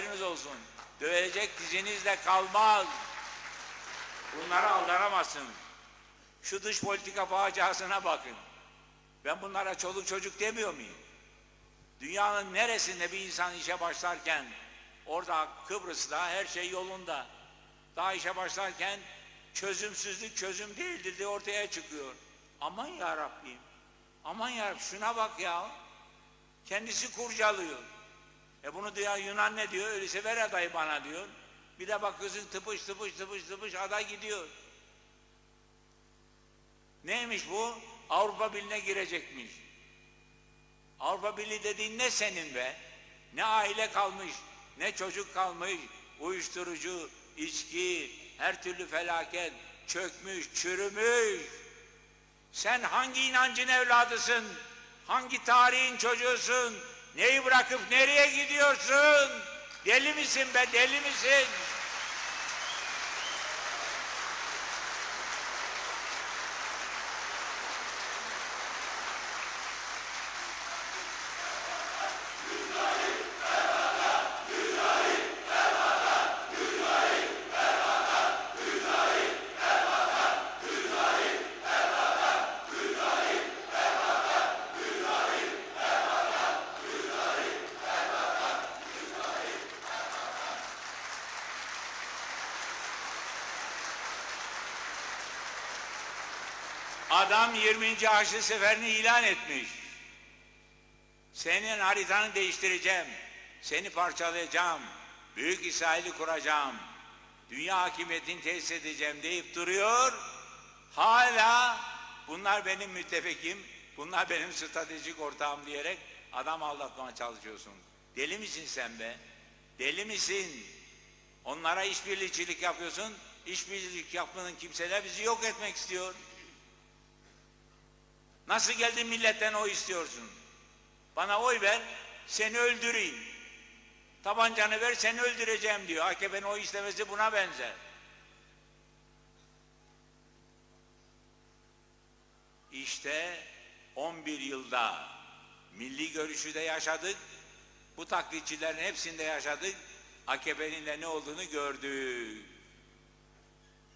haberiniz olsun. Dövecek diziniz de kalmaz. Bunlara aldanamazsın. Şu dış politika faciasına bakın. Ben bunlara çoluk çocuk demiyor muyum? Dünyanın neresinde bir insan işe başlarken orada Kıbrıs'ta her şey yolunda. Daha işe başlarken çözümsüzlük çözüm değildir diye ortaya çıkıyor. Aman ya Rabbim. Aman ya şuna bak ya. Kendisi kurcalıyor. E bunu diyor Yunan ne diyor? Öyleyse ver adayı bana diyor. Bir de bakıyorsun tıpış tıpış tıpış tıpış aday gidiyor. Neymiş bu? Avrupa Birliği'ne girecekmiş. Avrupa Birliği dediğin ne senin be? Ne aile kalmış, ne çocuk kalmış, uyuşturucu, içki, her türlü felaket, çökmüş, çürümüş. Sen hangi inancın evladısın? Hangi tarihin çocuğusun? Neyi bırakıp nereye gidiyorsun? Deli misin be, deli misin? Adam 20. Haçlı seferini ilan etmiş. Senin haritanı değiştireceğim. Seni parçalayacağım. Büyük İsrail'i kuracağım. Dünya hakimiyetini tesis edeceğim deyip duruyor. Hala bunlar benim müttefikim, bunlar benim stratejik ortağım diyerek adam aldatmaya çalışıyorsun. Deli misin sen be? Deli misin? Onlara işbirlikçilik yapıyorsun. İşbirlik yapmanın kimseler bizi yok etmek istiyor. Nasıl geldin milletten o istiyorsun? Bana oy ver, seni öldüreyim. Tabancanı ver, seni öldüreceğim diyor. AKP'nin oy istemesi buna benzer. İşte 11 yılda milli görüşü de yaşadık. Bu taklitçilerin hepsinde yaşadık. AKP'nin de ne olduğunu gördük.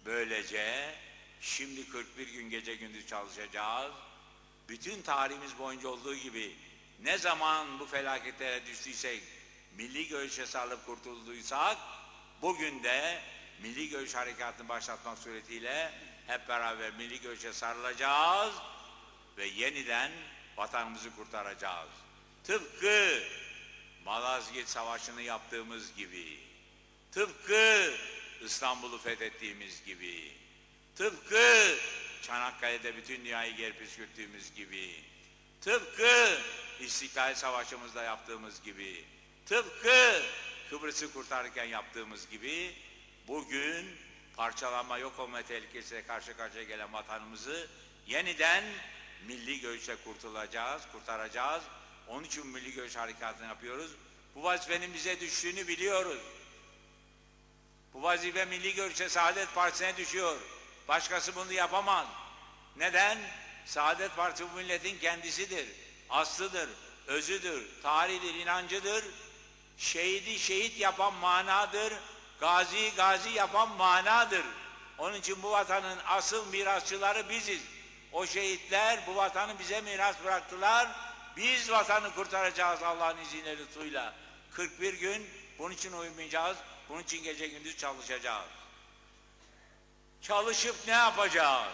Böylece şimdi 41 gün gece gündüz çalışacağız bütün tarihimiz boyunca olduğu gibi ne zaman bu felaketlere düştüysek, milli görüşe sarılıp kurtulduysak, bugün de milli görüş harekatını başlatmak suretiyle hep beraber milli görüşe sarılacağız ve yeniden vatanımızı kurtaracağız. Tıpkı Malazgirt Savaşı'nı yaptığımız gibi, tıpkı İstanbul'u fethettiğimiz gibi, tıpkı Çanakkale'de bütün dünyayı ger püskürttüğümüz gibi, tıpkı İstiklal Savaşı'mızda yaptığımız gibi, tıpkı Kıbrıs'ı kurtarırken yaptığımız gibi, bugün parçalanma yok olma tehlikesiyle karşı karşıya gelen vatanımızı yeniden milli görüşle kurtulacağız, kurtaracağız. Onun için milli görüş harekatını yapıyoruz. Bu vazifenin bize düştüğünü biliyoruz. Bu vazife milli görüşe Saadet Partisi'ne düşüyor. Başkası bunu yapamaz. Neden? Saadet Partisi bu milletin kendisidir. Aslıdır, özüdür, tarihidir, inancıdır. Şehidi şehit yapan manadır. Gazi gazi yapan manadır. Onun için bu vatanın asıl mirasçıları biziz. O şehitler bu vatanı bize miras bıraktılar. Biz vatanı kurtaracağız Allah'ın izniyle lütfuyla. 41 gün bunun için uyumayacağız. Bunun için gece gündüz çalışacağız. Çalışıp ne yapacağız?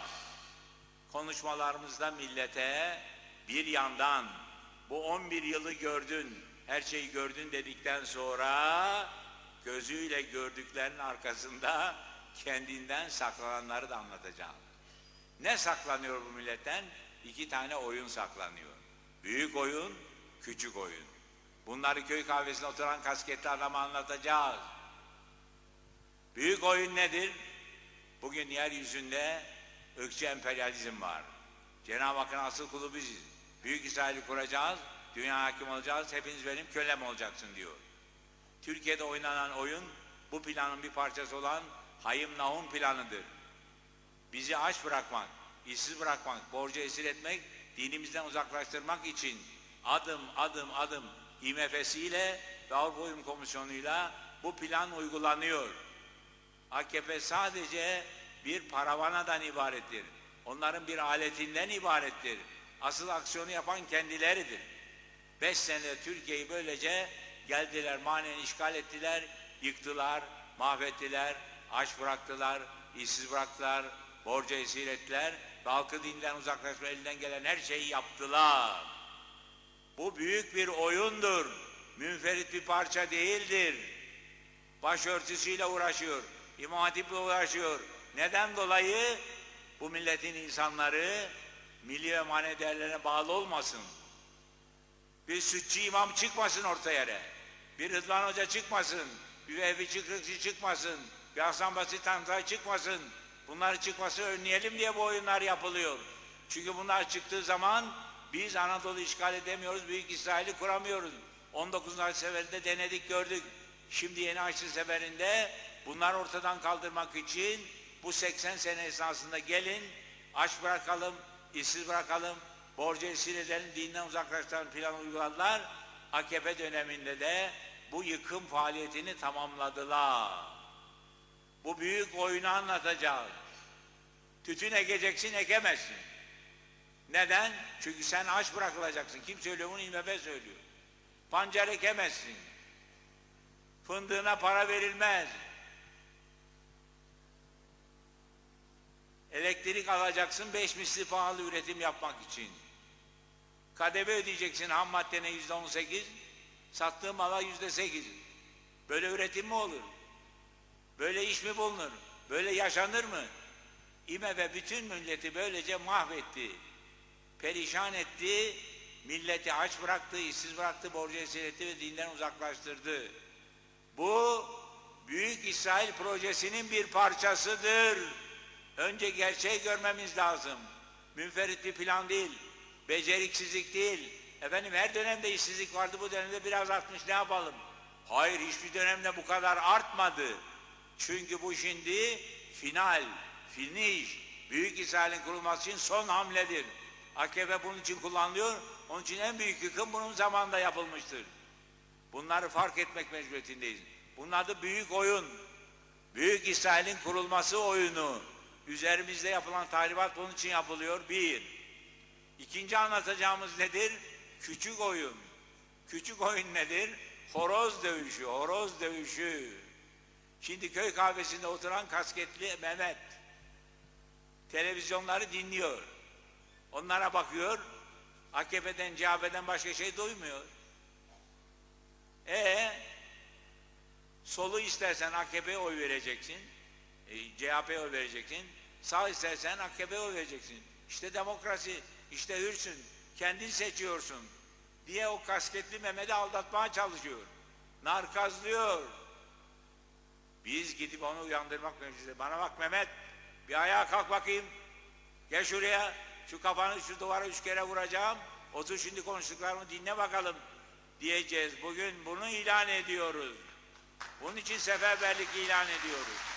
Konuşmalarımızda millete bir yandan bu 11 yılı gördün, her şeyi gördün dedikten sonra gözüyle gördüklerinin arkasında kendinden saklananları da anlatacağım. Ne saklanıyor bu milletten? İki tane oyun saklanıyor. Büyük oyun, küçük oyun. Bunları köy kahvesinde oturan kasketli adama anlatacağız. Büyük oyun nedir? Bugün yeryüzünde ırkçı emperyalizm var. Cenab-ı Hakk'ın asıl kulu biziz. Büyük İsrail'i kuracağız, dünya hakim olacağız, hepiniz benim kölem olacaksın diyor. Türkiye'de oynanan oyun bu planın bir parçası olan Hayım Nahum planıdır. Bizi aç bırakmak, işsiz bırakmak, borcu esir etmek, dinimizden uzaklaştırmak için adım adım adım IMF'siyle ve Avrupa Uyum Komisyonu'yla bu plan uygulanıyor. AKP sadece bir paravanadan ibarettir. Onların bir aletinden ibarettir. Asıl aksiyonu yapan kendileridir. Beş senede Türkiye'yi böylece geldiler, manen işgal ettiler, yıktılar, mahvettiler, aç bıraktılar, işsiz bıraktılar, borca esir ettiler ve halkı dinden uzaklaşma elinden gelen her şeyi yaptılar. Bu büyük bir oyundur. Münferit bir parça değildir. Başörtüsüyle uğraşıyor. İmam Hatip'le uğraşıyor. Neden dolayı? Bu milletin insanları milli ve manevi değerlerine bağlı olmasın. Bir sütçü imam çıkmasın orta yere. Bir Rıdvan Hoca çıkmasın. Bir Vehbi Çıkrıkçı çıkmasın. Bir Hasan Basit Tanrı çıkmasın. Bunları çıkması önleyelim diye bu oyunlar yapılıyor. Çünkü bunlar çıktığı zaman biz Anadolu işgal edemiyoruz, Büyük İsrail'i kuramıyoruz. 19. Haçlı Seferi'nde denedik gördük. Şimdi yeni Haçlı Seferi'nde bunları ortadan kaldırmak için bu 80 sene esnasında gelin, aç bırakalım, işsiz bırakalım, borcu esir edelim, dinden uzaklaştıralım plan uyguladılar. AKP döneminde de bu yıkım faaliyetini tamamladılar. Bu büyük oyunu anlatacağız. Tütün ekeceksin, ekemezsin. Neden? Çünkü sen aç bırakılacaksın. Kim söylüyor bunu? İMF söylüyor. Pancar ekemezsin. Fındığına para verilmez. Elektrik alacaksın beş misli pahalı üretim yapmak için. KDV ödeyeceksin ham maddene yüzde on sekiz, sattığın mala yüzde sekiz. Böyle üretim mi olur? Böyle iş mi bulunur? Böyle yaşanır mı? IMF bütün milleti böylece mahvetti. Perişan etti, milleti aç bıraktı, işsiz bıraktı, borcu esir etti ve dinden uzaklaştırdı. Bu Büyük İsrail projesinin bir parçasıdır. Önce gerçeği görmemiz lazım. Münferit bir plan değil, beceriksizlik değil. Efendim her dönemde işsizlik vardı, bu dönemde biraz artmış ne yapalım? Hayır, hiçbir dönemde bu kadar artmadı. Çünkü bu şimdi final, finish, Büyük İsrail'in kurulması için son hamledir. AKP bunun için kullanılıyor, onun için en büyük yıkım bunun zamanında yapılmıştır. Bunları fark etmek mecburiyetindeyiz. Bunun adı büyük oyun. Büyük İsrail'in kurulması oyunu. Üzerimizde yapılan tahribat bunun için yapılıyor. Bir. İkinci anlatacağımız nedir? Küçük oyun. Küçük oyun nedir? Horoz dövüşü, horoz dövüşü. Şimdi köy kahvesinde oturan kasketli Mehmet televizyonları dinliyor. Onlara bakıyor. AKP'den, CHP'den başka şey duymuyor. E solu istersen AKP'ye oy vereceksin. E, CHP'ye oy vereceksin. Sağ istersen AKP'ye oy vereceksin. İşte demokrasi, işte hürsün. Kendin seçiyorsun. Diye o kasketli Mehmet'i aldatmaya çalışıyor. Narkazlıyor. Biz gidip onu uyandırmak meclisi. Bana bak Mehmet, bir ayağa kalk bakayım. Gel şuraya, şu kafanı şu duvara üç kere vuracağım. Otur şimdi konuştuklarımı dinle bakalım diyeceğiz. Bugün bunu ilan ediyoruz. Bunun için seferberlik ilan ediyoruz.